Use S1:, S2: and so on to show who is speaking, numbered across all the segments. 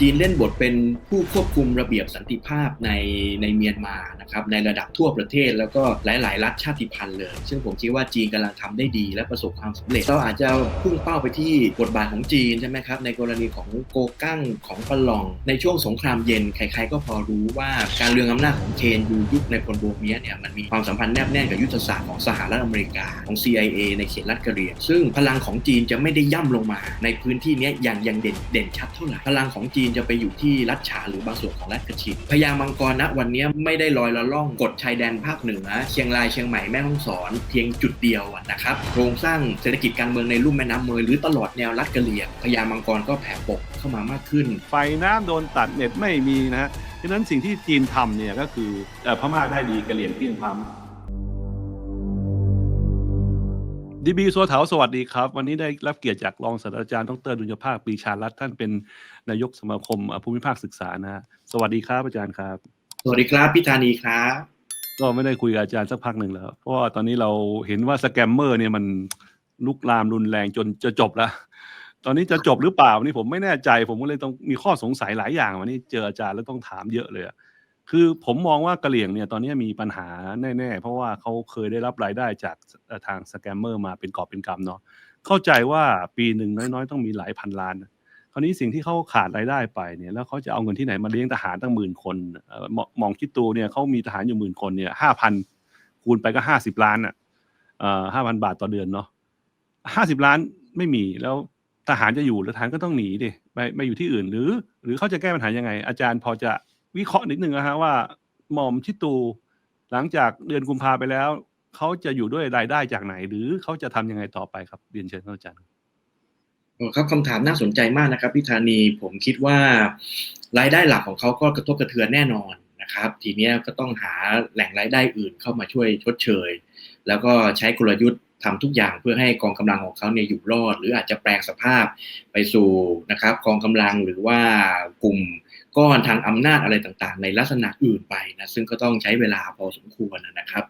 S1: จีนเล่นบทเป็นผู้ควบคุมระเบียบสันติภาพในในเมียนมานะครับในระดับทั่วประเทศแล้วก็หลาย ๆ รัฐชาติพันธุ์เลย ซึ่งผมคิดว่าจีนกำลังทำได้ดีและประสบความสำเร็จเราอาจจะพุ่งเป้าไปที่บทบาทของจีนใช่ไหมครับในกรณีของโกกั้งของปะลอง ในช่วงสงครามเย็นใคร ๆ ก็พอรู้ว่าการเรืองอำนาจของเคนยูยุคในพลโบเมียเนี่ยมันมีความสัมพันธ์แนบแน่นกับยุทธศาสตร์ของสหรัฐอเมริกาของ CIA ในเขตรัฐกะเหรี่ยงซึ่งพลังของจีนจะไม่ได้ย่ำลงมา ในพื้นที่นี้อย่างย่างเด่นเด่นชัดเท่าไหร่พลังของจีนจะไปอยู่ที่รัฐฉานหรือบางส่วนของรัฐกระชินพญามังกรณวันนี้ไม่ได้ลอยละล่องกดชายแดนภาคเหนือ เชียงรายเชียงใหม่แม่ฮ่องสอน เพียงจุดเดียวนะครับโครงสร้างเศรษฐกิจการเมืองในลุ่มแม่น้ำเมยหรือตลอดแนวรัฐกะเหรี่ยงพญามังกรก็แผ่ปกเข้ามามากขึ้น
S2: ไฟน้ำโดนตัดเน็ตไม่มีนะฮะฉะนั้นสิ่งที่จีนทำเนี่ยก็คือเออพม่าได้ดีกะเหรี่ยงเพียงพำ ดีบีสัวเถาสวัสดีครับ วันนี้ได้รับเกียรติจากรองศาสตราจารย์ดรดุลยภาคปรีชารัตน์ท่านเป็นนายกสมาคมภูมิภาคศึกษานะฮะสวัสดีครับอาจารย์ครับ
S1: สวัสดีครับพี่ธานีครับ
S2: ก็ไม่ได้คุยกับอาจารย์สักพักหนึ่งแล้ว เพราะว่าตอนนี้เราเห็นว่าสแกมเมอร์เนี่ยมันลุกลามรุนแรงจนจะจบแล้ว ตอนนี้จะจบหรือเปล่านี่ผมไม่แน่ใจ ผมก็เลยต้องมีข้อสงสัยหลายอย่างวันนี้เจออาจารย์แล้วต้องถามเยอะเลยอะ คือผมมองว่ากะเหรี่ยงเนี่ยตอนนี้มีปัญหาแน่ๆ เพราะว่าเขาเคยได้รับรายได้จากทางสแกมเมอร์มาเป็นกอบเป็นกำเนาะเข้าใจว่าปีหนึ่งน้อยๆ ต้องมีหลายพันล้าน คราวนี้สิ่งที่เขาขาดรายได้ไปเนี่ยแล้วเขาจะเอาเงินที่ไหนมาเลี้ยงทหารตั้งหมื่นคนมมองคิดตูเนี่ยเขามีทหารอยู่หมื่นคนเนี่ยห้าพันคูณไปก็ห้าสิบล้านอะห้าพันบาทต่อเดือนเนาะห้าสิบล้านไม่มีแล้วทหารจะอยู่แล้วทหารก็ต้องหนีดิไปไปอยู่ที่อื่นหรือ หรือเขาจะแก้ปัญหายังไง อาจารย์พอจะ วิเคราะห์นิดนึงนะฮะว่าหม่อมชิตูหลังจากเดือนกุมภาไปแล้ว เขาจะอยู่ด้วยรายได้จากไหน หรือเขาจะทำยังไงต่อไปครับเรียนเชิญท่านอาจารย์
S1: ครับคำถามน่าสนใจมากนะครับพี่ธานีผมคิดว่ารายได้หลักของเขาก็กระทบกระเทือนแน่นอนนะครับ ทีนี้ก็ต้องหาแหล่งรายได้อื่นเข้ามาช่วยชดเชย แล้วก็ใช้กลยุทธ์ทำทุกอย่างเพื่อให้กองกำลังของเขาเนี่ยอยู่รอด หรืออาจจะแปลงสภาพไปสู่นะครับกองกำลังหรือว่ากลุ่ม ก้อนทางอำนาจอะไรต่างๆ ในลักษณะอื่นไปนะซึ่งก็ต้องใช้เวลาพอสมควรนะครับ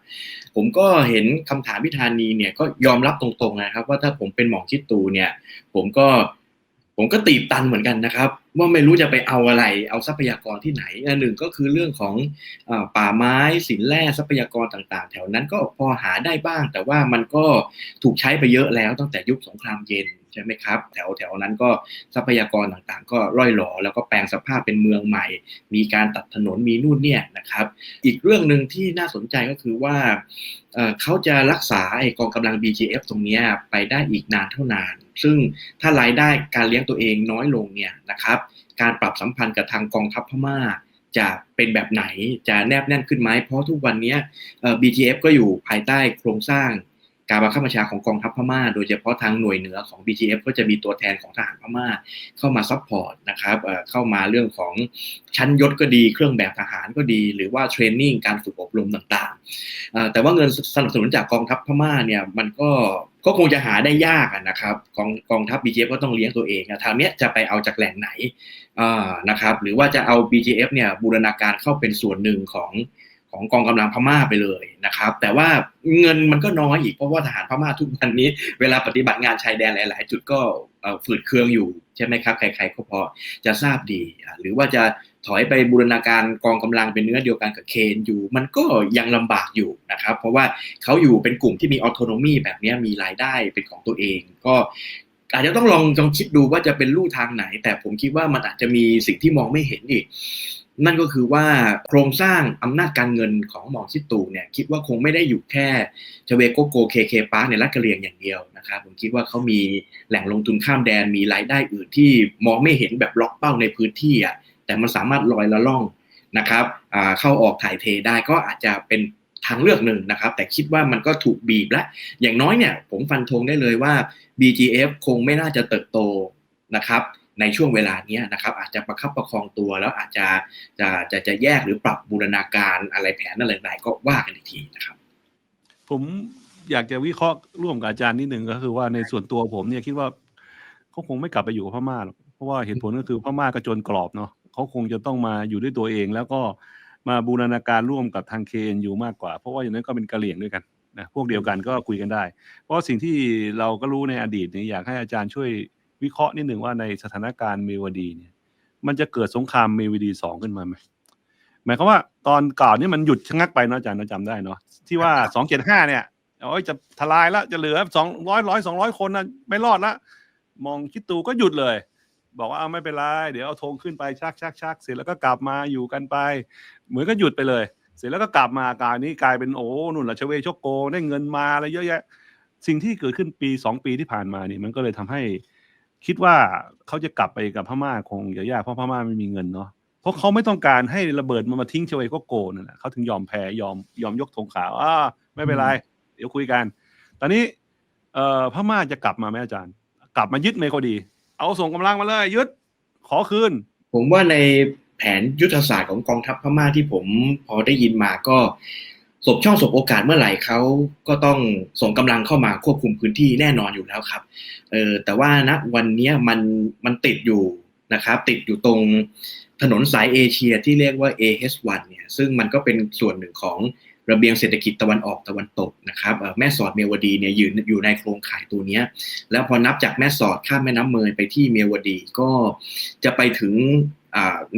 S1: ผมก็เห็นคำถามพิธานีเนี่ยก็ยอมรับตรงๆนะครับ ว่าถ้าผมเป็นหมอคิดตูเนี่ย ผมก็ผมก็ตีบตันเหมือนกันนะครับ ว่าไม่รู้จะไปเอาอะไรเอาทรัพยากรที่ไหนอันหนึ่งก็คือเรื่องของอป่าไม้สินแร่ทรัพยากรต่างๆ แถวนั้นก็พอหาได้บ้าง แต่ว่ามันก็ถูกใช้ไปเยอะแล้วตั้งแต่ยุคสงครามเย็นใช่ไหมครับ แถวแถวนั้นก็ทรัพยากรต่างๆ ก็ร่อยหลอแล้วก็แปลงสภาพเป็นเมืองใหม่ มีการตัดถนนมีนู่นเนี่ยนะครับ อีกเรื่องหนึ่งที่น่าสนใจก็คือว่าเเขาจะรักษาไอกองกำลัง BGF ตรงนี้ไปได้อีกนานเท่านาน ซึ่งถ้ารายได้การเลี้ยงตัวเองน้อยลงเนี่ยนะครับการปรับสัมพันธ์กับทางกองทัพพม่า จะเป็นแบบไหนจะแนบแน่นขึ้นไหมเพราะทุกวันนี้ BGF ก็อยู่ภายใต้โครงสร้าง การบังคับบัญชาของกองทัพพม่า โดยเฉพาะทางหน่วยเหนือของ BGF ก็จะมีตัวแทนของทหารพม่าเข้ามาซัพพอร์ตนะครับเข้ามาเรื่องของชั้นยศก็ดี เครื่องแบบทหารก็ดี หรือว่าเทรนนิ่งการฝึกอบรมต่างๆ แต่ว่าเงินสนับสนุนจากกองทัพพม่าเนี่ยมันก็ก็คงจะหาได้ยากนะครับกองกองทัพ BGF ก็ต้องเลี้ยงตัวเองอะทางเนี้ยจะไปเอาจากแหล่งไหนนะครับหรือว่าจะเอา BGF เนี่ยบูรณาการเข้าเป็นส่วนหนึ่งของ ของกองกำลังพม่าไปเลยนะครับ แต่ว่าเงินมันก็น้อยอีกเพราะว่าทหารพม่าทุกวันนี้ เวลาปฏิบัติงานชายแดนหลาย ๆ จุดก็ฝืดเคืองอยู่ใช่ไหมครับ ใคร ๆ ก็พอจะทราบดี หรือว่าจะถอยไปบูรณาการกองกำลังเป็นเนื้อเดียวกันกับเคนอยู่ มันก็ยังลำบากอยู่นะครับ เพราะว่าเขาอยู่เป็นกลุ่มที่มีออโตโนมีแบบนี้มีรายได้เป็นของตัวเองก็อาจจะต้องลองลองคิดดูว่าจะเป็นลู่ทางไหน แต่ผมคิดว่ามันอาจจะมีสิ่งที่มองไม่เห็นอีก นั่นก็คือว่าโครงสร้างอำนาจการเงินของหมองชิตูเนี่ยคิดว่าคงไม่ได้อยู่แค่ชเวโกโกเคเคปาร์ในรัฐกะเหรียงอย่างเดียวนะครับผมคิดว่าเขามีแหล่งลงทุนข้ามแดนมีรายได้อื่นที่มองไม่เห็นแบบล็อกเป้าในพื้นที่อะแต่มันสามารถลอยละล่องนะครับเข้าออกถ่ายเทได้ก็อาจจะเป็นทางเลือกหนึ่งนะครับ แต่คิดว่ามันก็ถูกบีบแล้วอย่างน้อยเนี่ยผมฟันธงได้เลยว่า BGF คงไม่น่าจะเติบโตนะครับ ในช่วงเวลาเนี้ยนะครับอาจจะประคับประคองตัวแล้วอาจจะจะจะจะแยกหรือปรับบูรณาการอะไรแผนอะไรต่างๆก็ว่ากันอีกทีนะครับ
S2: ผมอยากจะวิเคราะห์ร่วมกับอาจารย์นิดหนึ่งก็คือว่าในส่วนตัวผมเนี่ยคิดว่าเขาคงไม่กลับไปอยู่กับพม่าหรอกเพราะว่าเหตุผลก็คือพม่าก็จนกรอบเนาะเขาคงจะต้องมาอยู่ด้วยตัวเอง แล้วก็มาบูรณาการร่วมกับทางเคนอยู่มากกว่า เพราะว่าอย่างนั้นก็เป็นกะเหลี่ยงด้วยกันนะพวกเดียวกันก็คุยกันได้ เพราะสิ่งที่เราก็รู้ในอดีตเนี่ยอยากให้อาจารย์ช่วย วิเคราะห์นิดหนึ่งว่าในสถานการณ์เมวดีเนี่ย มันจะเกิดสงครามเมวิดีสองขึ้นมาไหมหมายความว่าตอนก่อนนี่มันหยุดชะงักไปเนาะอาจารย์เราจำได้เนาะที่ว่าสองเจ็ดห้าเนี่ยโอ้ยจะทลายแล้วจะเหลือสองร้อยร้อยสองร้อยคนนะไม่รอดละมองคิดตูก็หยุดเลย บอกว่าเอาไม่เป็นไรเดี๋ยวเอาธงขึ้นไปชักชักชักเสร็จแล้วก็กลับมาอยู่กันไป เหมือนก็หยุดไปเลย เสร็จแล้วก็กลับมาการนี้กลายเป็นโอ้นุ่นละชเวชกโกได้เงินมาอะไรเยอะแยะ สิ่งที่เกิดขึ้นปีสองปีที่ผ่านมานี่มันก็เลยทำให้ คิดว่าเขาจะกลับไปกับพม่าคงยากๆเพราะพม่าไม่มีเงินเนาะเพราะเขาไม่ต้องการให้ระเบิดมันมาทิ้งชเวก็โกนั่นแหละเขาถึงยอมแพ้ยอมยอมยกธงขาวอ่าไม่เป็นไร เดี๋ยวคุยกัน ตอนนี้ เอ่อพม่าจะกลับมาไหมอาจารย์ กลับมายึดเมโคดี เอาส่งกำลังมาเลยยึดขอคืน
S1: ผมว่าในแผนยุทธศาสตร์ของกองทัพพม่าที่ผมพอได้ยินมาก็ สบช่องสบโอกาสเมื่อไหร่เขาก็ต้องส่งกำลังเข้ามาควบคุมพื้นที่แน่นอนอยู่แล้วครับเออแต่ว่าณวันนี้มันมันติดอยู่นะครับติดอยู่ตรงถนนสายเอเชียที่เรียกว่า AH1 เนี่ยซึ่งมันก็เป็นส่วนหนึ่งของระเบียงเศรษฐกิจตะวันออกตะวันตกนะครับแม่สอดเมียวดีเนี่ยอยืนอยู่ในโครงข่ายตัวนี้แล้วพอนับจากแม่สอดข้ามแม่น้ำเมยไปที่เมียวดีก็จะไปถึง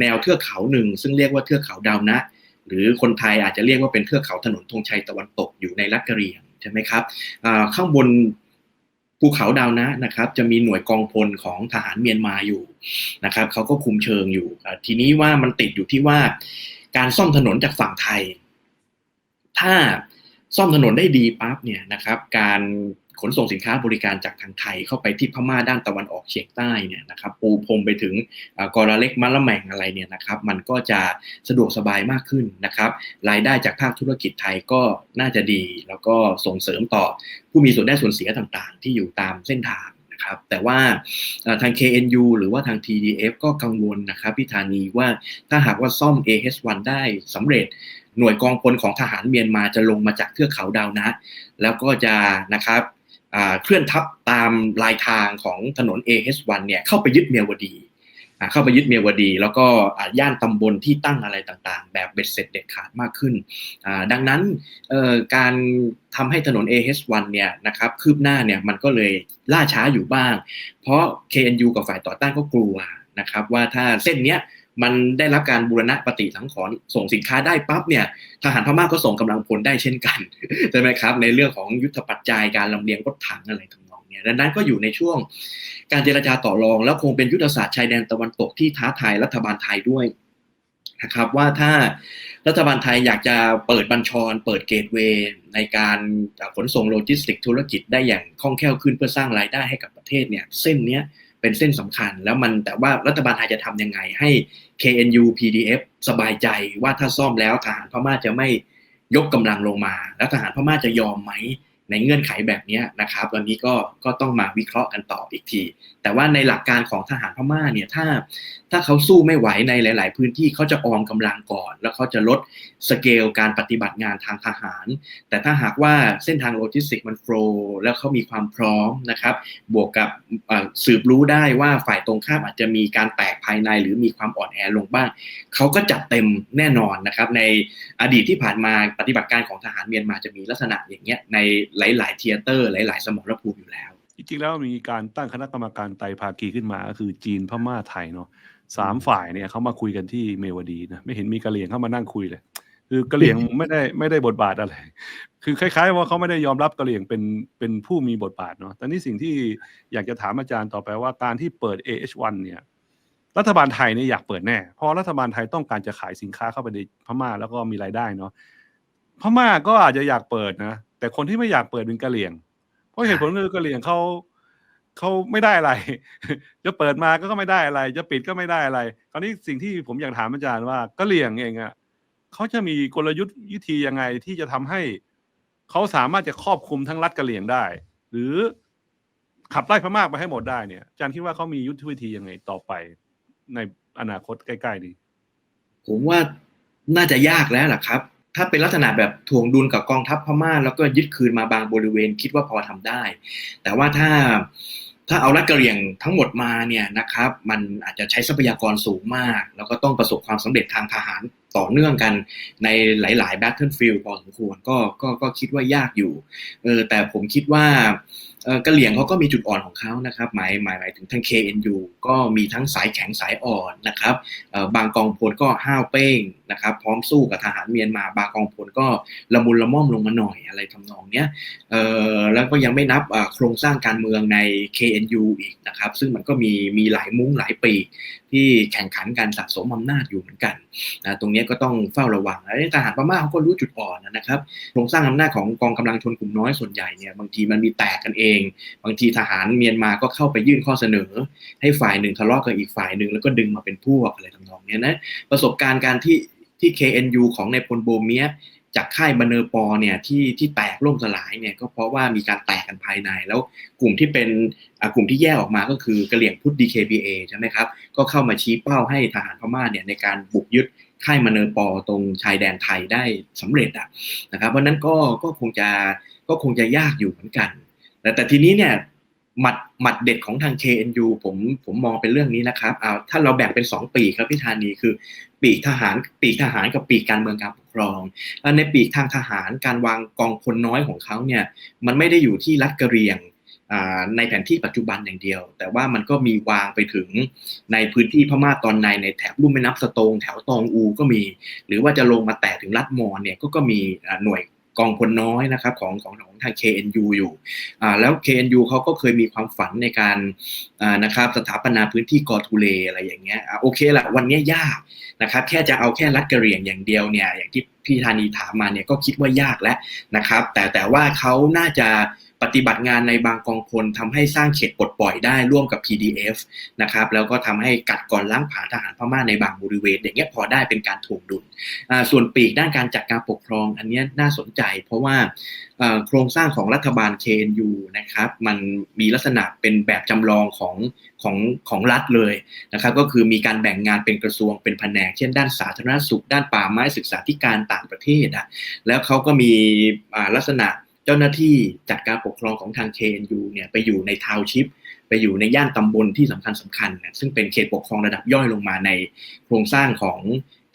S1: แนวเทือกเขาหนึ่ง ซึ่งเรียกว่าเทือกเขาดาวนะ หรือคนไทยอาจจะเรียกว่าเป็นเทือกเขาถนนธงชัยตะวันตกอยู่ในรัฐกะเหรี่ยงใช่ไหมครับข้างบนภูเขาดาวนะนะครับ จะมีหน่วยกองพลของทหารเมียนมาอยู่นะครับเขาก็คุมเชิงอยู่ ทีนี้ว่ามันติดอยู่ที่ว่าการซ่อมถนนจากฝั่งไทย ถ้าซ่อมถนนได้ดีปั๊บเนี่ยนะครับ การ ขนส่งสินค้าบริการจากทางไทยเข้าไปที่พม่าด้านตะวันออกเฉียงใต้เนี่ยนะครับปูพรมไปถึงกอราเล็กมะละแมงอะไรเนี่ยนะครับมันก็จะสะดวกสบายมากขึ้นนะครับรายได้จากภาคธุรกิจไทยก็น่าจะดี แล้วก็ส่งเสริมต่อผู้มีส่วนได้ส่วนเสียต่างๆ ที่อยู่ตามเส้นทางนะครับแต่ว่าทาง KNU หรือว่าทาง TDF ก็กังวลนะครับพิธานีว่าถ้าหากว่าซ่อม AH1 ได้สำเร็จหน่วยกองพลของทหารเมียนมาจะลงมาจากเทือกเขาดาวนะ แล้วก็จะนะครับ เคลื่อนทัพตามลายทางของถนน AH1 เนี่ยเข้าไปยึดเมียวดีเข้าไปยึดเมียวดี แล้วก็ย่านตำบลที่ตั้งอะไรต่างๆ แบบเบ็ดเสร็จเด็ดขาดมากขึ้น ดังนั้นการทำให้ถนน AH1 เนี่ยนะครับคืบหน้าเนี่ยมันก็เลยล่าช้าอยู่บ้าง เพราะ KNU กับฝ่ายต่อต้านก็กลัวนะครับว่าถ้าเส้นเนี้ย มันได้รับการบูรณะปฏิสังขรณ์ส่งสินค้าได้ปั๊บเนี่ยทหารพม่าก็ส่งกำลังพลได้เช่นกันใช่ไหมครับ ในเรื่องของยุทธปัจจัยการลำเลียงรถถังอะไรทำนองเนี้ยดังนั้นก็อยู่ในช่วงการเจรจาต่อรอง แล้วคงเป็นยุทธศาสตร์ชายแดนตะวันตกที่ท้าทายรัฐบาลไทยด้วยนะครับว่าถ้ารัฐบาลไทยอยากจะเปิดบัญชร เปิดเกตเวย์ในการขนส่งโลจิสติก ธุรกิจได้อย่างคล่องแคล่วขึ้นเพื่อสร้างรายได้ให้กับประเทศเนี่ยเส้นเนี้ย เป็นเส้นสำคัญ แล้วมันแต่ว่ารัฐบาลไทยจะทำยังไงให้ KNU PDF สบายใจว่าถ้าซ่อมแล้วทหารพม่าจะไม่ยกกำลังลงมา แล้วทหารพม่าจะยอมไหมในเงื่อนไขแบบนี้นะครับวันนี้ก็ก็ต้องมาวิเคราะห์กันต่ออีกที แต่ว่าในหลักการของทหารพม่าเนี่ยถ้า ถ้าเขาสู้ไม่ไหวในหลาย ๆ พื้นที่เขาจะออมกำลังก่อน แล้วเขาจะลดสเกลการปฏิบัติงานทางทหาร แต่ถ้าหากว่าเส้นทางโลจิสติกมันโฟล์แล้วเขามีความพร้อมนะครับ บวกกับสืบรู้ได้ว่าฝ่ายตรงข้ามอาจจะมีการแตกภายในหรือมีความอ่อนแอลงบ้าง เขาก็จัดเต็มแน่นอนนะครับ ในอดีตที่ผ่านมาปฏิบัติการของทหารเมียนมาจะมีลักษณะอย่างเงี้ยในหลาย ๆ เทียเตอร์ หลาย ๆ สมรภูมิอยู่แล้ว
S2: จริงๆแล้วมีการตั้งคณะกรรมการไตรภาคีขึ้นมาก็คือจีนพม่าไทยเนาะ สามฝ่ายเนี่ยเขามาคุยกันที่เมวดีนะไม่เห็นมีกะเหรี่ยงเข้ามานั่งคุยเลย คือกะเหรี่ยงไม่ได้ไม่ได้บทบาทอะไร คือคล้าย ๆ ว่าเขาไม่ได้ยอมรับกะเหรี่ยงเป็นเป็นผู้มีบทบาทเนาะแต่นี่สิ่งที่อยากจะถามอาจารย์ต่อไปว่าการที่เปิด AH1 เนี่ยรัฐบาลไทยเนี่ยอยากเปิดแน่ เพราะรัฐบาลไทยต้องการจะขายสินค้าเข้าไปในพม่าแล้วก็มีรายได้เนาะพม่าก็อาจจะอยากเปิดนะแต่คนที่ไม่อยากเปิดเป็นกะเหรี่ยง เพราะเหตุผลคือกะเหรี่ยงเขา เขาไม่ได้อะไร จะเปิดมาก็ไม่ได้อะไร จะปิดก็ไม่ได้อะไรคราวนี้สิ่งที่ผมอยากถามอาจารย์ว่ากะเหรี่ยงเองอะเขาจะมีกลยุทธ์วิธียังไงที่จะทำให้เขาสามารถจะครอบคลุมทั้งรัฐกะเหรี่ยงได้ หรือขับไล่พม่าไปให้หมดได้เนี่ยอาจารย์คิดว่าเขามียุทธวิธียังไงต่อไป ในอนาคตใกล้ๆนี้
S1: ผมว่าน่าจะยากแล้วล่ะครับ ถ้าเป็นลักษณะแบบถ่วงดุลกับกองทัพพม่าแล้วก็ยึดคืนมาบางบริเวณคิดว่าพอทำได้ แต่ว่าถ้าถ้าเอารัฐกะเหรี่ยงทั้งหมดมาเนี่ยนะครับมันอาจจะใช้ทรัพยากรสูงมาก แล้วก็ต้องประสบความสำเร็จทางทหารต่อเนื่องกันในหลายๆ battlefield พอสมควรก็ก็ก็คิดว่ายากอยู่เออแต่ผมคิดว่า เอ่อกะเหลี่ยงเขาก็มีจุดอ่อนของเขานะครับหมายหมายหมายถึงทาง KNU ก็มีทั้งสายแข็งสายอ่อนนะครับบางกองพลก็ห้าวเป้งนะครับพร้อมสู้กับทหารเมียนมา บางกองพลก็ละมุนละม่อมลงมาหน่อยอะไรทำนองเนี้ยแล้วก็ยังไม่นับโครงสร้างการเมืองใน KNU อีกนะครับซึ่งมันก็มีมีหลายมุ้งหลายปีที่แข่งขันการสะสมอำนาจอยู่เหมือนกันนะตรงเนี้ยก็ต้องเฝ้าระวังแล้วทหารพม่าเขาก็รู้จุดอ่อนนะครับโครงสร้างอำนาจของกองกำลังชนกลุ่มน้อยส่วนใหญ่เนี่ยบางทีมันมีแตกกันเองบางทีทหารเมียนมาก็เข้าไปยื่นข้อเสนอ ให้ฝ่ายหนึ่งทะเลาะกับอีกฝ่ายหนึ่งแล้วก็ดึงมาเป็นพวกอะไรทำนองเนี้ยนะประสบการณ์การที่ที่ KNU ของในพลโบเมียจากค่ายบเนอร์ปอเนี่ยที่ที่แตกล่มสลายเนี่ยก็เพราะว่ามีการแตกกันภายในแล้วกลุ่มที่เป็นกลุ่มที่แยกออกมาก็คือกะเหลี่ยงพุทธ DKBA ใช่ไหมครับก็เข้ามาชี้เป้าให้ทหารพม่าเนี่ยในการบุกยึดค่ายมาเนอร์ปอตรงชายแดนไทยได้สำเร็จอะนะครับเพราะนั้นก็ก็คงจะก็คงจะยากอยู่เหมือนกัน แต่แต่ทีนี้เนี่ยหมัดหมัดเด็ดของทาง KNU ผมผมมองเป็นเรื่องนี้นะครับเอาถ้าเราแบ่งเป็น 2 ปีครับพี่ธานีคือ ปีกทหารปีกทหารกับปีกการเมืองการปกครองแล้วในปีกทางทหารการวางกองพลน้อยของเขาเนี่ยมันไม่ได้อยู่ที่รัฐกะเรียงในแผนที่ปัจจุบันอย่างเดียว แต่ว่ามันก็มีวางไปถึงในพื้นที่พม่าตอนในในแถบลุ่มแม่น้ำสโตงแถวตองอูก็มี หรือว่าจะลงมาแตะถึงรัฐมอญเนี่ยก็ก็มีหน่วย กองพลน้อยนะครับของของของทาง KNU อยู่อ่าแล้ว KNU เขาก็เคยมีความฝันในการอ่านะครับสถาปนาพื้นที่กอทูเลอะไรอย่างเงี้ยโอเคละวันนี้ยากนะครับแค่จะเอาแค่รัฐกระเหรี่ยงอย่างเดียวเนี่ยอย่างที่พี่ธานีถามมาเนี่ยก็คิดว่ายากแล้วนะครับ แต่แต่ว่าเขาน่าจะ ปฏิบัติงานในบางกองพลทำให้สร้างเขตปลดปล่อยได้ร่วมกับ PDF นะครับแล้วก็ทำให้กัดก่อนล้างผลาญทหารพม่าในบางบริเวณ อย่างเงี้ยพอได้เป็นการถ่วงดุลส่วนปีกด้านการจัดการปกครองอันนี้น่าสนใจ เพราะว่าโครงสร้างของรัฐบาล KNU นะครับมันมีลักษณะเป็นแบบจำลองของของของรัฐเลยนะครับก็คือมีการแบ่งงานเป็นกระทรวงเป็นแผนก เช่นด้านสาธารณสุข ด้านป่าไม้ศึกษาธิการต่างประเทศอะแล้วเขาก็มีลักษณะ จ้าหน้าที่จัดการปกครองของทาง KNU เนี่ยไปอยู่ในทาวชิพไปอยู่ในย่านตำบลที่สำคัญสำคัญนะซึ่งเป็นเขตปกครองระดับย่อยลงมาในโครงสร้างของ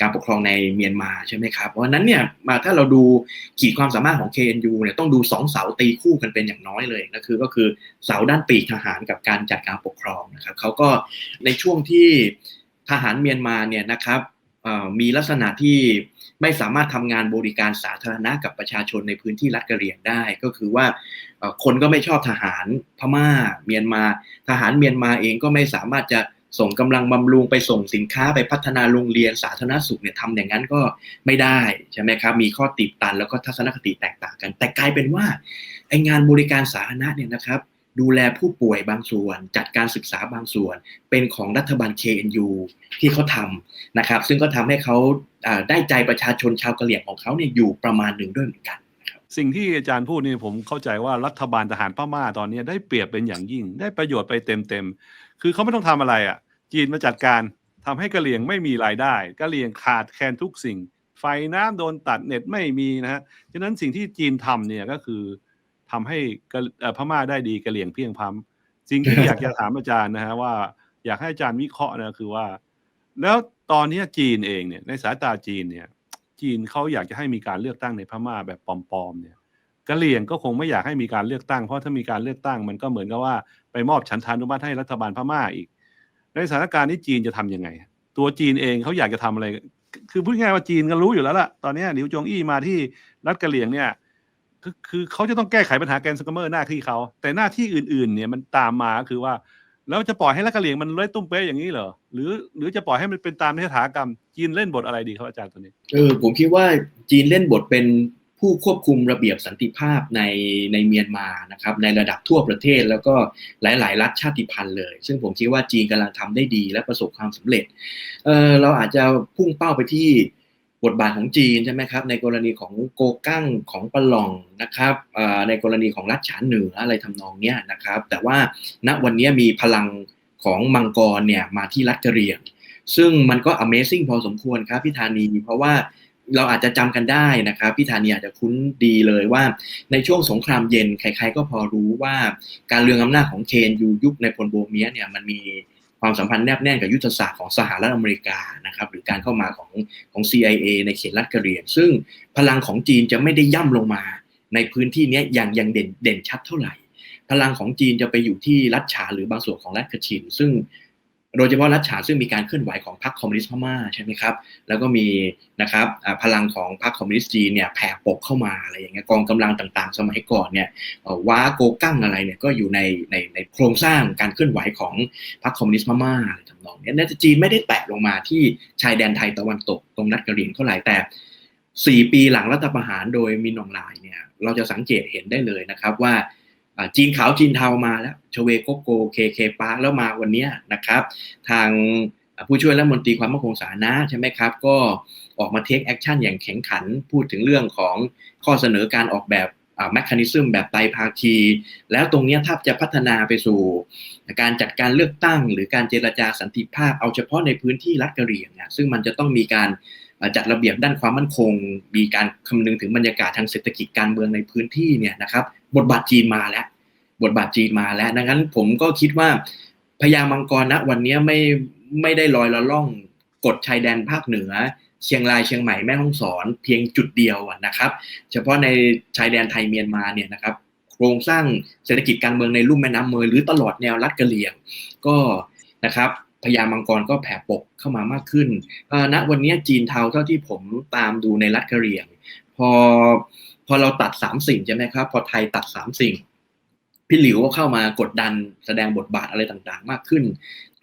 S1: การปกครองในเมียนมาใช่ไหมครับ เพราะนั้นเนี่ยมาถ้าเราดูขีดความสามารถของ KNU เนี่ยต้องดูสองเสาตีคู่กันเป็นอย่างน้อยเลยก็คือก็คือเสาด้านปีกทหารกับการจัดการปกครองนะครับเขาก็ในช่วงที่ทหารเมียนมาเนี่ยนะครับเอ่อมีลักษณะที่ ไม่สามารถทำงานบริการสาธารณะกับประชาชนในพื้นที่รัฐกะเหรี่ยงได้ ก็คือว่าคนก็ไม่ชอบทหารพม่าเมียนมา ทหารเมียนมาเองก็ไม่สามารถจะส่งกำลังบำรุงไปส่งสินค้าไปพัฒนาโรงเรียนสาธารณสุขเนี่ยทำอย่างนั้นก็ไม่ได้ใช่ไหมครับ มีข้อติดตันแล้วก็ทัศนคติแตกต่างกัน แต่กลายเป็นว่าไองานบริการสาธารณะเนี่ยนะครับ ดูแลผู้ป่วยบางส่วน จัดการศึกษาบางส่วน เป็นของรัฐบาล KNU ที่เขาทำนะครับ ซึ่งก็ทำให้เขาได้ใจประชาชนชาวกะเหรี่ยงของเขาเนี่ยอยู่ประมาณหนึ่งด้วยเหมือนกัน
S2: สิ่งที่อาจารย์พูดนี่ผมเข้าใจว่ารัฐบาลทหารพม่าตอนนี้ได้เปรียบเป็นอย่างยิ่ง ได้ประโยชน์ไปเต็มๆ คือเขาไม่ต้องทำอะไรอะ จีนมาจัดการทำให้กะเหรี่ยงไม่มีรายได้กะเหรี่ยงขาดแคลนทุกสิ่ง ไฟน้ำโดนตัดเน็ตไม่มีนะฮะฉะนั้นสิ่งที่จีนทำเนี่ยก็คือ ทำให้กะเอ่อพม่าได้ดีกระเหรี่ยงเพียงพร้ำสิ่งที่อยากจะถามอาจารย์นะฮะว่าอยากให้อาจารย์วิเคราะห์นะคือว่า แล้วตอนนี้จีนเองเนี่ยในสายตาจีนเนี่ย จีนเขาอยากจะให้มีการเลือกตั้งในพม่าแบบปลอมๆเนี่ยกะเหรี่ยงก็คงไม่อยากให้มีการเลือกตั้งเพราะถ้ามีการเลือกตั้ง มันก็เหมือนกับว่าไปมอบฉันทานุมัติให้รัฐบาลพม่าอีก ในสถานการณ์นี้จีนจะทำยังไง ตัวจีนเองเขาอยากจะทำอะไร คือพูดง่ายว่าจีนก็รู้อยู่แล้วล่ะตอนนี้หลิวจงอี้มาที่รัฐกะเหรี่ยงเนี่ย คือคือเขาจะต้องแก้ไขปัญหาแกนสกัมเมอร์หน้าที่เขา แต่หน้าที่อื่น ๆ เนี่ยมันตามมาคือว่า แล้วจะปล่อยให้รัฐกะเหรี่ยงมันเล่ตุ้มเป๊ะอย่างนี้เหรอหรือ หรือจะปล่อยให้มันเป็นตามยถากรรม จีนเล่นบทอะไรดีครับอาจารย์ตัวนี้
S1: เออผมคิดว่าจีนเล่นบทเป็นผู้ควบคุมระเบียบสันติภาพในในเมียนมานะครับในระดับทั่วประเทศแล้วก็หลาย ๆ รัฐชาติพันธุ์เลย ซึ่งผมคิดว่าจีนกำลังทำได้ดีและประสบความสำเร็จเออเราอาจจะพุ่งเป้าไปที่ บทบาทของจีนใช่ไหมครับในกรณีของโกกั้งของปะหลองนะครับในกรณีของรัฐฉานเหนืออะไรทำนองเนี้ยนะครับ แต่ว่าณวันนี้มีพลังของมังกรเนี่ยมาที่รัฐกะเหรี่ยง ซึ่งมันก็ Amazing พอสมควรครับพี่ธานีเพราะว่าเราอาจจะจำกันได้นะครับพี่ธานีอาจจะคุ้นดีเลยว่า ในช่วงสงครามเย็นใครๆก็พอรู้ว่าการเรืองอำนาจของเคนยูยุคในพลโบเมียเนี่ยมันมี ความสัมพันธ์แนบแน่นกับยุทธศาสตร์ของสหรัฐอเมริกานะครับหรือการเข้ามาของของ CIA ในเขตรัฐกะเหรี่ยงซึ่งพลังของจีนจะไม่ได้ย่ำลงมาในพื้นที่นี้ยอย่างยังเด่นเด่นชัดเท่าไหร่ พลังของจีนจะไปอยู่ที่รัฐฉานหรือบางส่วนของรัฐคชินซึ่ง โดยเฉพาะรัฐฉานซึ่งมีการเคลื่อนไหวของพรรคคอมมิวนิสต์พม่าใช่ไหมครับ แล้วก็มีนะครับพลังของพรรคคอมมิวนิสต์จีนเนี่ยแผ่ปกเข้ามาอะไรอย่างเงี้ยกองกำลังต่างๆ สมัยก่อนเนี่ยว้าโกกั้งอะไรเนี่ยก็อยู่ในในในโครงสร้างการเคลื่อนไหวของพรรคคอมมิวนิสต์พม่าอะไรทำนองนี้ยแต่จีนไม่ได้แตะลงมาที่ชายแดนไทยตะวันตกตรงรัฐกะเหรี่ยงเท่าไหร่แต่สี่ปีหลังรัฐประหารโดยมินอองลายเนี่ยเราจะสังเกตเห็นได้เลยนะครับว่า จีนขาวจีนเทามาแล้วชเวโกโกเคเคปาร์แล้วมาวันนี้นะครับ ทางผู้ช่วยรัฐมนตรีความมั่นคงสาธารณะใช่ไหมครับ ก็ออกมาเทคแอคชั่นอย่างแข็งขันพูดถึงเรื่องของข้อเสนอการออกแบบแมคคานิซึมแบบไตรภาคี แล้วตรงนี้ถ้าจะพัฒนาไปสู่ การจัดการเลือกตั้งหรือการเจรจาสันติภาพ เอาเฉพาะในพื้นที่รัฐกะเหรี่ยงเนี่ยซึ่งมันจะต้องมีการ จัดระเบียบด้านความมั่นคง มีการคำนึงถึงบรรยากาศทางเศรษฐกิจการเมืองในพื้นที่เนี่ยนะครับ บทบาทจีนมาแล้ว บทบาทจีนมาแล้ว ดังนั้นผมก็คิดว่าพญามังกรนะวันนี้ไม่ไม่ได้ลอยละล่องกดชายแดนภาคเหนือ เชียงรายเชียงใหม่แม่ฮ่องสอน เพียงจุดเดียวนะครับ เฉพาะในชายแดนไทยเมียนมาเนี่ยนะครับ โครงสร้างเศรษฐกิจการเมืองในลุ่มแม่น้ำเมยหรือตลอดแนวลัดกะเหรี่ยงก็นะครับ พญามังกรก็แผ่ปกเข้ามามากขึ้นณวันนี้จีนเทาเท่าที่ผมตามดูในรัฐกะเหรี่ยง พอพอเราตัดสามสิ่งใช่ไหมครับ พอไทยตัดสามสิ่งพี่หลิวก็เข้ามากดดันแสดงบทบาทอะไรต่างๆ มากขึ้น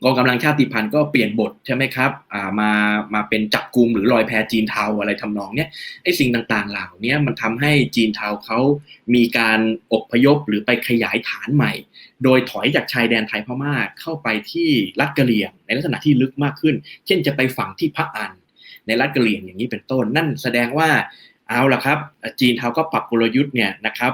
S1: กองกำลังชาติพันธุ์ก็เปลี่ยนบทใช่ไหมครับอ่ามามาเป็นจับกลุ่มหรือลอยแพจีนเทาอะไรทำนองเนี้ยไอ้สิ่งต่างๆเหล่านี้มันทำให้จีนเทาเขามีการอบพยพหรือไปขยายฐานใหม่ โดยถอยจากชายแดนไทยพม่าเข้าไปที่รัฐกะเหรี่ยง ในลักษณะที่ลึกมากขึ้น เช่นจะไปฝั่งที่พระอันในรัฐกะเหรี่ยงอย่างนี้เป็นต้น นั่นแสดงว่าเอาละครับ จีนเทาก็ปรับกลยุทธ์เนี่ยนะครับ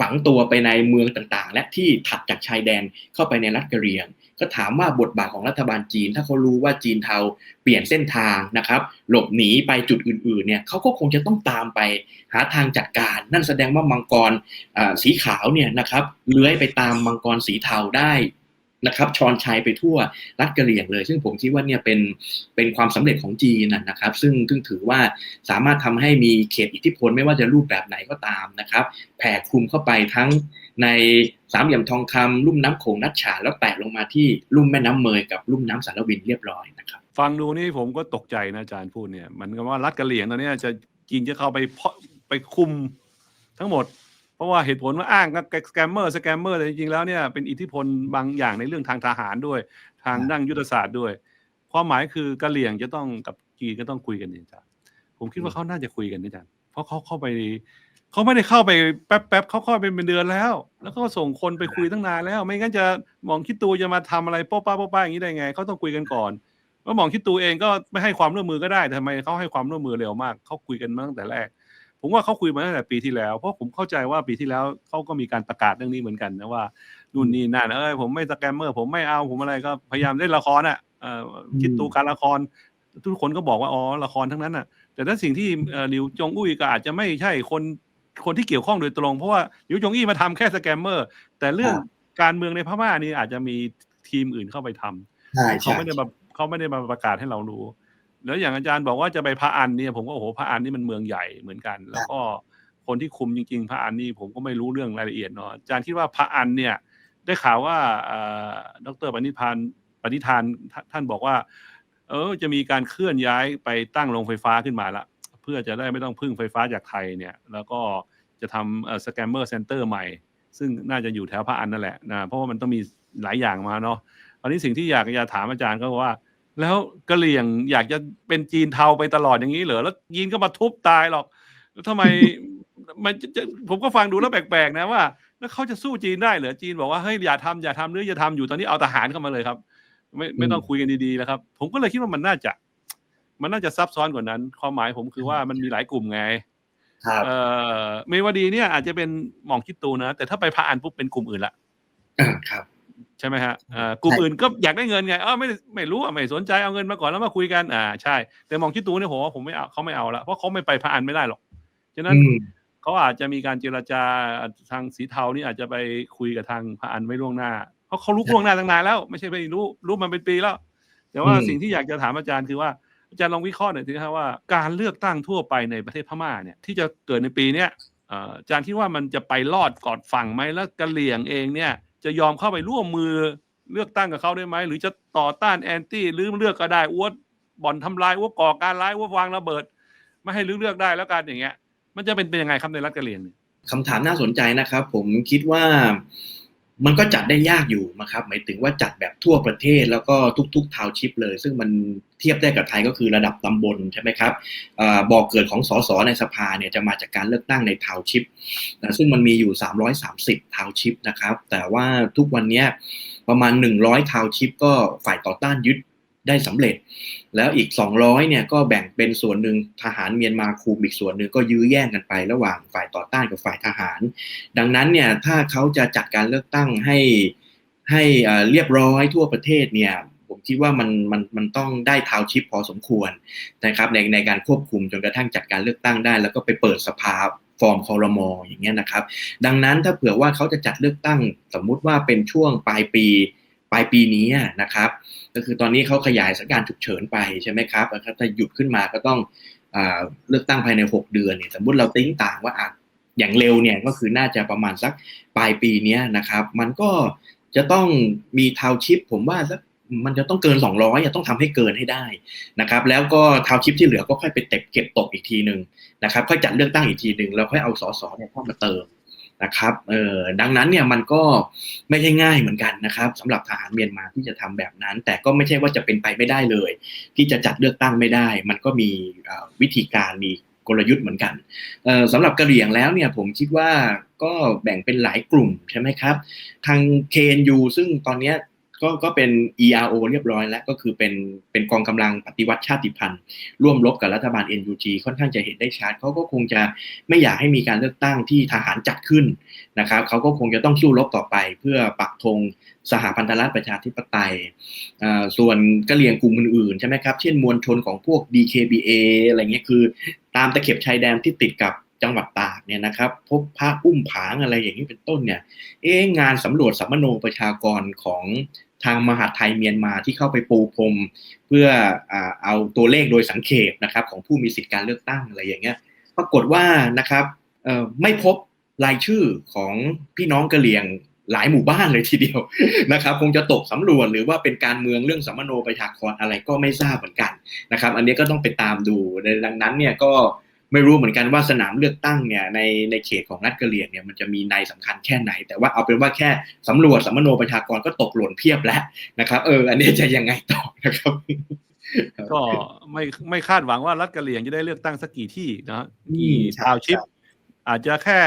S1: ฝังตัวไปในเมืองต่างๆ และที่ถัดจากชายแดนเข้าไปในรัฐกะเหรี่ยง ก็ถามว่าบทบาทของรัฐบาลจีน ถ้าเขารู้ว่าจีนเทาเปลี่ยนเส้นทางนะครับ หลบหนีไปจุดอื่นๆเนี่ยเขาก็คงจะต้องตามไปหาทางจัดการ นั่นแสดงว่ามังกรอ่าสีขาวเนี่ยนะครับเลื้อยไปตามมังกรสีเทาได้ นะครับชอนชัยไปทั่วรัฐกะเหรี่ยงเลย ซึ่งผมคิดว่าเนี่ยเป็นเป็นความสำเร็จของจีนนะนะครับ ซึ่งซึ่งถือว่าสามารถทำให้มีเขตอิทธิพลไม่ว่าจะรูปแบบไหนก็ตามนะครับแผ่คลุมเข้าไปทั้งในสามเหลี่ยมทองคำลุ่มน้ำโขงนัดฉาแล้วแตะลงมาที่ลุ่มแม่น้ำเมยกับลุ่มน้ำสารวินเรียบร้อยนะครับ
S2: ฟังดูนี่ผมก็ตกใจนะอาจารย์พูดเนี่ยมันก็ว่ารัฐกะเหรี่ยงตอนนี้จะจีนจะเข้าไปเพาะไปคุมทั้งหมด เพราะว่าเหตุผลว่าอ้างก็สแกมเมอร์สแกมเมอร์แต่จริงๆแล้วเนี่ยเป็นอิทธิพลบางอย่างในเรื่องทางทหารด้วย ทางด้านยุทธศาสตร์ด้วย ความหมายคือกะเหรี่ยงจะต้องกับจีนก็ต้องคุยกันนี่จ้ะผมคิดว่าเขาน่าจะคุยกันนี่จ้ะเพราะเขาเข้าไปเขาไม่ได้เข้าไปแป๊บๆเขาเข้าไปเป็นเดือนแล้ว แล้วก็ส่งคนไปคุยตั้งนานแล้ว ไม่งั้นจะมองคิดตูจะมาทำอะไรโป๊ะป้าโป๊ะป้าอย่างนี้ได้ไงเขาต้องคุยกันก่อนว่าหมองคิดตูเองก็ไม่ให้ความร่วมมือก็ได้ทำไมเขาให้ความร่วมมือเร็วมากเขาคุยกันมาตั้งแต่แรก ผมว่าเขาคุยมาตั้งแต่ปีที่แล้ว เพราะผมเข้าใจว่าปีที่แล้วเขาก็มีการประกาศเรื่องนี้เหมือนกันนะว่านู่นนี่นั่นเอ้ยผมไม่สแกมเมอร์ ผมไม่เอาผมอะไรก็พยายามเล่นละครอะเอ่อคิดตูการละคร ทุกคนก็บอกว่าอ๋อละครทั้งนั้นอะ แต่ถ้าสิ่งที่เอ่อหลิวจงอุ้ยก็อาจจะไม่ใช่คนคนที่เกี่ยวข้องโดยตรง เพราะว่าหลิวจงอี้มาทำแค่สแกมเมอร์ แต่เรื่อง
S1: ครับ
S2: การเมืองในพม่านี่อาจจะมีทีมอื่นเข้าไปทำ
S1: ใช่
S2: เขาไม่ได้มาเขาไม่ได้มาประกาศให้เรารู้ แล้วอย่างอาจารย์บอกว่าจะไปพระอันเนี่ยผมก็โอ้โหพระอันนี่มันเมืองใหญ่เหมือนกัน แล้วก็คนที่คุมจริง ๆ พระอันนี่ผมก็ไม่รู้เรื่องรายละเอียดเนาะอาจารย์คิดว่าพระอันเนี่ย ได้ข่าวว่าเอ่อดรปณิธานปณิธานท่านท่านบอกว่า เออจะมีการเคลื่อนย้ายไปตั้งโรงไฟฟ้าขึ้นมาละเพื่อจะได้ไม่ต้องพึ่งไฟฟ้าจากไทยเนี่ย แล้วก็จะทำสแกมเมอร์เซ็นเตอร์ใหม่ ซึ่งน่าจะอยู่แถวพระอันนั่นแหละนะเพราะว่ามันต้องมีหลายอย่างมาเนาะตอนนี้สิ่งที่อยากจะถามอาจารย์ก็ว่า แล้วกะเหรี่ยงอยากจะเป็นจีนเทาไปตลอดอย่างนี้เหรอแล้วจีนก็มาทุบตายหรอก แล้วทำไม มันจะจะผมก็ฟังดูแล้วแปลกๆนะว่า แล้วเขาจะสู้จีนได้เหรอจีนบอกว่าเฮ้ยอย่าทำอย่าทำหรืออย่าทำอยู่ตอนนี้เอาทหารเข้ามาเลยครับ ไม่ไม่ต้องคุยกันดีๆแล้วครับ ผมก็เลยคิดว่ามันน่าจะ มันน่าจะซับซ้อนกว่านั้น ความหมายผมคือว่ามันมีหลายกลุ่มไง
S1: ครับ
S2: เอ่อเมวดีเนี่ยอาจจะเป็นหมองคิดตูนะ แต่ถ้าไปพาอันปุ๊บเป็นกลุ่มอื่นละ
S1: อ่าครับ
S2: ใช่ไหมฮะอ่ากลุ่มอื่นก็อยากได้เงินไงเออไม่ไม่รู้อะไม่สนใจเอาเงินมาก่อนแล้วมาคุยกันอ่าใช่ แต่มองคิดตูเนี่ยผมว่าผมไม่เอาเขาไม่เอาละเพราะเขาไม่ไปพาอันไม่ได้หรอกฉะนั้น
S1: อืม
S2: เขาอาจจะมีการเจรจาทางสีเทานี่อาจจะไปคุยกับทางพาอันไว้ล่วงหน้า เพราะเขารู้ล่วงหน้าตั้งนานแล้ว ไม่ใช่ไปรู้รู้มันเป็นปีแล้ว แต่ว่า
S1: อืม
S2: สิ่งที่อยากจะถามอาจารย์คือว่าอาจารย์ลองวิเคราะห์หน่อยสิครับว่าการเลือกตั้งทั่วไปในประเทศพม่าเนี่ยที่จะเกิดในปีเนี้ยเอ่ออาจารย์คิดว่ามันจะไปรอดกอดฝั่งไหมแล้วกะเหลี่ยงเองเนี่ย จะยอมเข้าไปร่วมมือเลือกตั้งกับเขาได้ไหม หรือจะต่อต้านแอนตี้หรือเลือกก็ได้อ้วดบ่อนทำลายอ้วก่อการร้ายอ้ววางระเบิด ไม่ให้เลือกเลือกได้แล้วกันอย่างเงี้ย มันจะเป็นเป็นยังไงครับในรัฐกะเหลี่ยงเนี่ย
S1: คำถามน่าสนใจนะครับ ผมคิดว่า มันก็จัดได้ยากอยู่นะครับ หมายถึงว่าจัดแบบทั่วประเทศแล้วก็ทุกๆทาวชิปเลย ซึ่งมันเทียบได้กับไทยก็คือระดับตำบลใช่ไหมครับอบอกเกิดของสสในสภาเนี่ยจะมาจากการเลือกตั้งในทาวชิปนะซึ่งมันมีอยู่ 330ทาวชิปนะครับ แต่ว่าทุกวันนี้ประมาณ 100ทาวชิปก็ฝ่ายต่อต้านยึด ได้สำเร็จ แล้วอีก 200เนี่ยก็แบ่งเป็นส่วนหนึ่งทหารเมียนมาคุมอีกส่วนหนึ่งก็ยื้อแย่งกันไประหว่างฝ่ายต่อต้านกับฝ่ายทหาร ดังนั้นเนี่ยถ้าเขาจะจัดการเลือกตั้งให้ให้อ่อเรียบร้อยทั่วประเทศเนี่ยผมคิดว่ามันมันมันต้องได้ทาวชิปพอสมควรนะครับในในการควบคุมจนกระทั่งจัดการเลือกตั้งได้ แล้วก็ไปเปิดสภาฟอร์มคอรมออย่างเงี้ยนะครับ ดังนั้นถ้าเผื่อว่าเขาจะจัดเลือกตั้งสมมุติว่าเป็นช่วงปลายปี ปลายปีนี้นะครับก็คือตอนนี้เขาขยายสถานการณ์ฉุกเฉินไปใช่ไหมครับแล้วถ้าหยุดขึ้นมาก็ต้องอเลือกตั้งภายใน 6 เดือนเนี่ยสมมุติเราติ้งต่างว่าอะอย่างเร็วเนี่ยก็คือน่าจะประมาณสักปลายปีนี้นะครับ มันก็จะต้องมีทาวชิป ผมว่าสักมันจะต้องเกิน 200อะต้องทำให้เกินให้ได้นะครับ แล้วก็ทาวชิปที่เหลือก็ค่อยไปเก็บเก็บตกอีกทีหนึ่งนะครับ ค่อยจัดเลือกตั้งอีกทีหนึ่งแล้วค่อยเอาสอสอเนี่ยเข้ามาเติม นะครับเออดังนั้นเนี่ยมันก็ไม่ใช่ง่ายเหมือนกันนะครับสำหรับทหารเมียนมาที่จะทำแบบนั้น แต่ก็ไม่ใช่ว่าจะเป็นไปไม่ได้เลย ที่จะจัดเลือกตั้งไม่ได้ มันก็มีวิธีการมีกลยุทธ์เหมือนกันสำหรับกะเหรี่ยงแล้วเนี่ยผมคิดว่าก็แบ่งเป็นหลายกลุ่มใช่ไหมครับ ทาง KNU ซึ่งตอนเนี้ย ก็ก็เป็น ERO เรียบร้อยแล้วก็คือเป็นเป็นกองกำลังปฏิวัติชาติพันธุ์ ร่วมรบกับรัฐบาล NUG ค่อนข้างจะเห็นได้ชัดเขาก็คงจะไม่อยากให้มีการเลือกตั้งที่ทหารจัดขึ้นนะครับเขาก็คงจะต้องสู้รบต่อไป เพื่อปักธงสหพันธรัฐประชาธิปไตยอ่าส่วนกะเหรี่ยงกลุ่มอื่นๆใช่ไหมครับ เช่นมวลชนของพวก DKBA อะไรเงี้ยคือ ตามตะเข็บชายแดนที่ติดกับจังหวัดตากเนี่ยนะครับ พบพระอุ้มผางอะไรอย่างนี้เป็นต้นเนี่ย เอ๊งานสำรวจสัมมโนประชากรของ ทางมหาดไทยเมียนมาที่เข้าไปปูพรม เพื่อเอาตัวเลขโดยสังเขปนะครับของผู้มีสิทธิการเลือกตั้งอะไรอย่างเงี้ยปรากฏว่านะครับไม่พบรายชื่อของพี่น้องกะเหรี่ยงหลายหมู่บ้านเลยทีเดียวนะครับ คงจะตกสำรวจหรือว่าเป็นการเมืองเรื่องสัมมโนประชากรอะไรก็ไม่ทราบเหมือนกันนะครับ อันนี้ก็ต้องไปตามดูดังนั้นเนี่ยก็ ไม่รู้เหมือนกันว่าสนามเลือกตั้งเนี่ยในในเขตของรัฐกะเหรี่ยงเนี่ยมันจะมีในสำคัญแค่ไหน แต่ว่าเอาเป็นว่าแค่สำรวจสัมมโนประชากรก็ตกหล่นเพียบแล้วนะครับ เออ อันนี้จะยังไงต่อนะครับ
S2: ก็ไม่ไม่คาดหวังว่ารัฐกะเหลี่ยงจะได้เลือกตั้งสักกี่ที่นะ
S1: อืม
S2: กี่
S1: ใช่
S2: ทาวชิป
S1: ครับ
S2: อาจจะแค่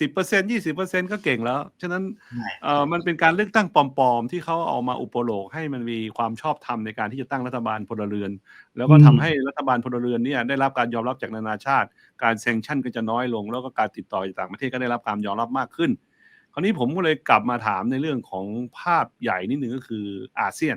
S2: สิบเปอร์เซ็นยี่สิบเปอร์เซ็นก็เก่งแล้ว ฉะนั้นเอ่อมันเป็นการเลือกตั้งปลอมๆ ที่เขาเอามาอุปโลกให้มันมีความชอบธรรมในการที่จะตั้งรัฐบาลพลเรือน แล้วก็
S1: อืม
S2: ทำให้รัฐบาลพลเรือนเนี่ยได้รับการยอมรับจากนานาชาติ การเซงชั่นก็จะน้อยลง แล้วก็การติดต่อจากต่างประเทศก็ได้รับการยอมรับมากขึ้น คราวนี้ผมก็เลยกลับมาถามในเรื่องของภาพใหญ่นิดหนึ่งก็คืออาเซียน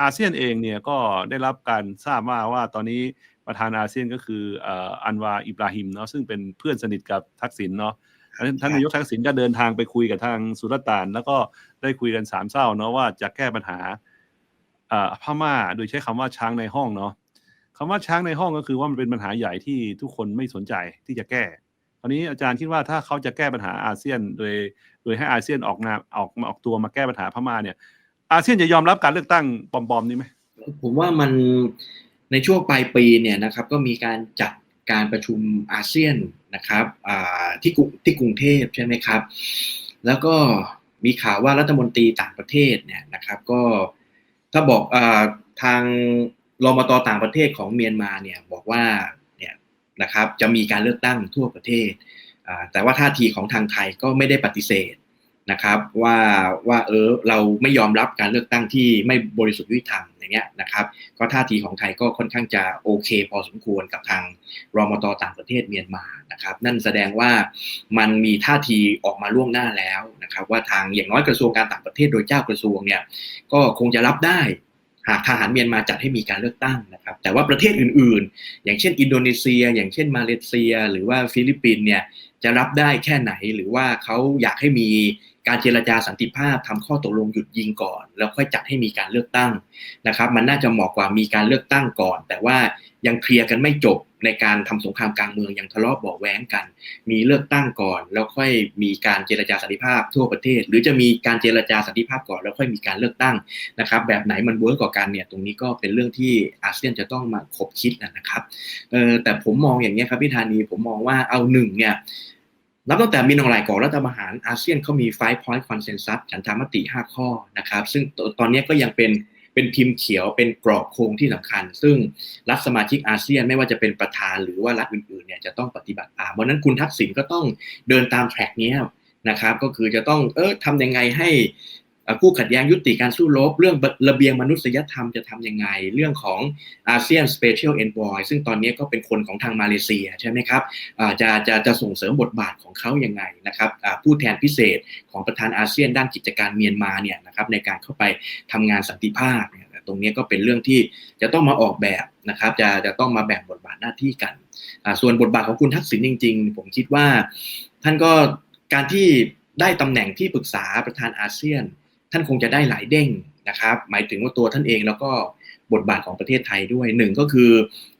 S2: อาเซียนเองเนี่ยก็ได้รับการทราบมาว่าตอนนี้ประธานอาเซียนก็คือเอ่ออันวาอิบราฮิมเนาะซึ่งเป็นเพื่อนสนิทกับทักษิณเนาะ ท่านท่านนายกทักษิณก็เดินทางไปคุยกับทางสุลต่าน แล้วก็ได้คุยกันสามเศร้าเนาะว่าจะแก้ปัญหาเอ่อพม่าโดยใช้คำว่าช้างในห้องเนาะคำว่าช้างในห้องก็คือว่ามันเป็นปัญหาใหญ่ที่ทุกคนไม่สนใจที่จะแก้คราวนี้อาจารย์คิดว่าถ้าเขาจะแก้ปัญหาอาเซียน โดย โดยให้อาเซียนออกนามออกมาออกตัวมาแก้ปัญหาพม่าเนี่ย อาเซียนจะยอมรับการเลือกตั้งปลอมๆนี้ไหม
S1: ผมว่ามันในช่วงปลายปีเนี่ยนะครับ ก็มีการจัด การประชุมอาเซียนนะครับที่ที่กรุงเทพใช่ไหมครับ แล้วก็มีข่าวว่ารัฐมนตรีต่างประเทศเนี่ยนะครับ ก็ถ้าบอกอทางรมตต่างประเทศของเมียนมาเนี่ยบอกว่าเนี่ยนะครับจะมีการเลือกตั้งทั่วประเทศ แต่ว่าท่าทีของทางไทยก็ไม่ได้ปฏิเสธ นะครับว่าว่าเออเราไม่ยอมรับการเลือกตั้งที่ไม่บริสุทธิ์ยุติธรรมอย่างเงี้ยนะครับก็ท่าทีของไทยก็ค่อนข้างจะโอเค พอสมควรกับทางรมตต่างประเทศเมียนมานะครับนั่นแสดงว่ามันมีท่าทีออกมาล่วงหน้าแล้วนะครับว่าทางอย่างน้อยกระทรวงการต่างประเทศโดยเจ้ากระทรวงเนี่ยก็คงจะรับได้หากทหารเมียนมาจัดให้มีการเลือกตั้งนะครับ แต่ว่าประเทศอื่นๆ อย่างเช่นอินโดนีเซีย อย่างเช่นมาเลเซีย หรือว่าฟิลิปปินเนี่ย จะรับได้แค่ไหนหรือว่าเขาอยากให้มีการเจรจาสันติภาพทำข้อตกลงหยุดยิงก่อน แล้วค่อยจัดให้มีการเลือกตั้งนะครับ มันน่าจะเหมาะกว่ามีการเลือกตั้งก่อน แต่ว่ายังเคลียร์กันไม่จบในการทำสงครามกลางเมืองยังทะเลาะเบาะแว้งกัน มีเลือกตั้งก่อน แล้วค่อยมีการเจรจาสันติภาพทั่วประเทศ หรือจะมีการเจรจาสันติภาพก่อนแล้วค่อยมีการเลือกตั้งนะครับ แบบไหนมันเวิร์กกว่ากันเนี่ยตรงนี้ก็เป็นเรื่องที่อาเซียนจะต้องมาคบคิดนะครับเออแต่ผมมองอย่างนี้ครับพี่ธานีผมมองว่าเอาหนึ่งเนี่ย นับตั้งแต่มีนองหลายก่อรัฐประหารอาเซียนเขามี five point consensus ฉันทามติ 5 ข้อนะครับ ซึ่งตอนนี้ก็ยังเป็นเป็นพิมพ์เขียวเป็นกรอบโครงที่สำคัญ ซึ่งรัฐสมาชิกอาเซียนไม่ว่าจะเป็นประธานหรือว่ารัฐอื่นๆเนี่ยจะต้องปฏิบัติตามเพราะนั้นคุณทักษิณก็ต้องเดินตามแทร็กนี้นะครับก็คือจะต้องเออทำยังไงให้ คู่ขัดแย้งยุติการสู้รบ เรื่องระเบียงมนุษยธรรมจะทำยังไง เรื่องของอาเซียนสเปเชียลเอ็นบอยซึ่งตอนนี้ก็เป็นคนของทางมาเลเซียใช่ไหมครับจะจะจะส่งเสริมบทบาทของเขายังไงนะครับผู้แทนพิเศษของประธานอาเซียนด้านกิจการเมียนมาเนี่ยนะครับในการเข้าไปทำงานสันติภาพเนี่ยตรงนี้ก็เป็นเรื่องที่จะต้องมาออกแบบนะครับจะจะต้องมาแบ่งบทบาทหน้าที่กัน ส่วนบทบาทของคุณทักษิณจริง ๆ ผมคิดว่า ท่านก็การที่ได้ตำแหน่งที่ปรึกษาประธานอาเซียน ท่านคงจะได้หลายเด้งนะครับ หมายถึงว่าตัวท่านเองแล้วก็บทบาทของประเทศไทยด้วยหนึ่งก็คือ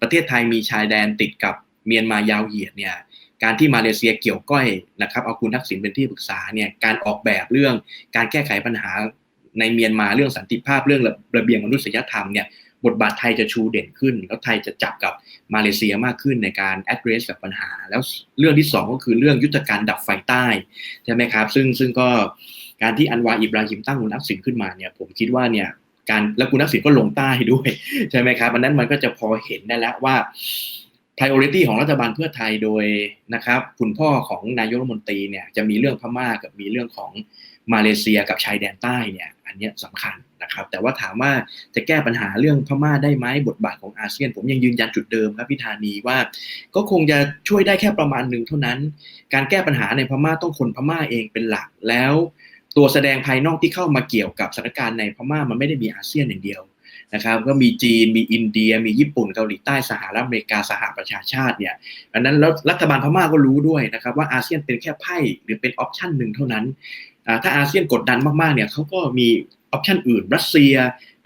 S1: ประเทศไทยมีชายแดนติดกับเมียนมายาวเหยียดเนี่ยการที่มาเลเซียเกี่ยวก้อยนะครับเอาคุณทักษิณเป็นที่ปรึกษาเนี่ยการออกแบบเรื่องการแก้ไขปัญหาในเมียนมาเรื่องสันติภาพเรื่องระเบียงมนุษยธรรมเนี่ยบทบาทไทยจะชูเด่นขึ้น แล้วไทยจะจับกับมาเลเซียมากขึ้นในการ address กับปัญหา แล้วเรื่องที่ 2 ก็คือเรื่องยุทธการดับไฟใต้ใช่ไหมครับซึ่งซึ่งก็ การที่อันวาอิบราฮิมตั้งคุณทักษิณขึ้นมาเนี่ยผมคิดว่าเนี่ยการแล้วคุณทักษิณก็ลงใต้ด้วยใช่ไหมครับอันนั้นมันก็จะพอเห็นได้แล้วว่า priority ของรัฐบาลเพื่อไทยโดยนะครับคุณพ่อของนายกรัฐมนตรีเนี่ยจะมีเรื่องพม่ากับมีเรื่องของมาเลเซียกับชายแดนใต้เนี่ยอันนี้สำคัญนะครับแต่ว่าถามว่าจะแก้ปัญหาเรื่องพม่าได้ไหมบทบาทของอาเซียน ผมยังยืนยันจุดเดิมครับพิธานีว่า ก็คงจะช่วยได้แค่ประมาณหนึ่งเท่านั้น การแก้ปัญหาในพม่าต้องคนพม่าเองเป็นหลักแล้ว ตัวแสดงภายนอกที่เข้ามาเกี่ยวกับสถานการณ์ในพม่ามันไม่ได้มีอาเซียนอย่างเดียวนะครับก็มีจีนมีอินเดีย มีญี่ปุ่นเกาหลีใต้สหรัฐอเมริกาสหประชาชาติเนี่ยอันนั้นแล้วรัฐบาลพม่าก็รู้ด้วยนะครับว่าอาเซียนเป็นแค่ไพ่หรือเป็นออปชันหนึ่งเท่านั้น ถ้าอาเซียนกดดันมากๆเนี่ยเขาก็มีออปชันอื่นรัสเซีย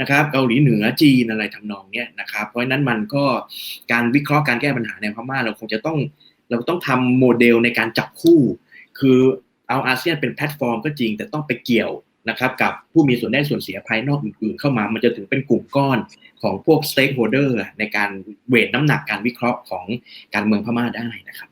S1: นะครับเกาหลีเหนือจีนอะไรทำนองเนี้ยนะครับเพราะฉะนั้นมันก็การวิเคราะห์การแก้ปัญหาในพม่าเราคงจะต้องเราต้องทำโมเดลในการจับคู่ คือ เอาอาเซียนเป็นแพลตฟอร์มก็จริง แต่ต้องไปเกี่ยวนะครับกับผู้มีส่วนได้ส่วนเสียภายนอกอื่นๆ เข้ามา มันจะถึงเป็นกลุ่มก้อนของพวกสเต็กโฮเดอร์ในการเวทน้ำหนักการวิเคราะห์ของการเมืองพม่าได้นะครับ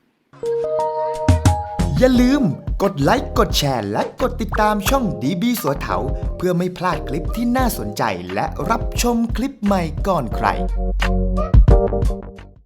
S3: อย่าลืมกดไลค์กดแชร์ และกดติดตามช่องดีบีสัวเถาเพื่อไม่พลาดคลิปที่น่าสนใจและรับชมคลิปใหม่ก่อนใคร